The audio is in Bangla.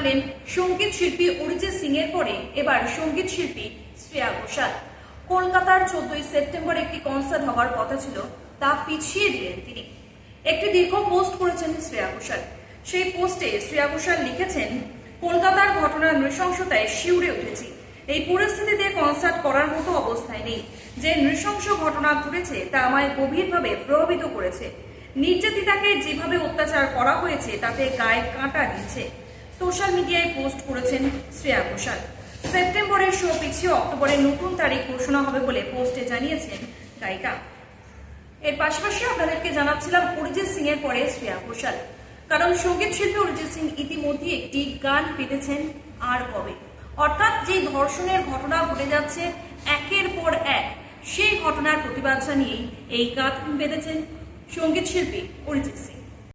জানালেন সংগীত শিল্পী অরিজিৎ সিং এর পরে এবার সংগীত শিল্পী শ্রেয়া ঘোষাল। কলকাতার চোদ্দই সেপ্টেম্বর একটি কনসার্ট হওয়ার কথা ছিল, তা পিছিয়ে দিলেন তিনি। একটি দীর্ঘ পোস্ট করেছেন শ্রেয়া ঘোষাল। সেই পোস্টে শ্রেয়া ঘোষাল লিখেছেন, কলকাতার ঘটনার নৃশংসতায় শিউরে উঠেছি। এই পরিস্থিতিতে কনসার্ট করার মতো অবস্থায় নেই। যে নৃশংস ঘটনা ঘটেছে তা আমায় গভীরভাবে প্রভাবিত করেছে। নির্যাতিতাকে যেভাবে অত্যাচার করা হয়েছে, তাতে গায়ে কাঁটা দিচ্ছে। সোশ্যাল মিডিয়ায় পোস্ট করেছেন শ্রেয়া ঘোষাল। সেপ্টেম্বরের শো পিছিয়ে অক্টোবরের নতুন তারিখ ঘোষণা হবে বলে পোস্টে জানিয়েছেন গায়িকা। এর পাশাপাশি আপনাদেরকে জানাচ্ছিলাম অরিজিৎ সিং এর পরে শ্রেয়া ঘোষাল। কারণ সংগীত শিল্পী অরিজিৎ সিং ইতিমধ্যে একটি গান পেতেছেন আর কবে। অর্থাৎ যে ধর্ষণের ঘটনা ঘটে যাচ্ছে একের পর এক, সেই ঘটনার প্রতিবাদ জানিয়েই এই গান বেঁধেছেন সংগীত শিল্পী অরিজিৎ সিং।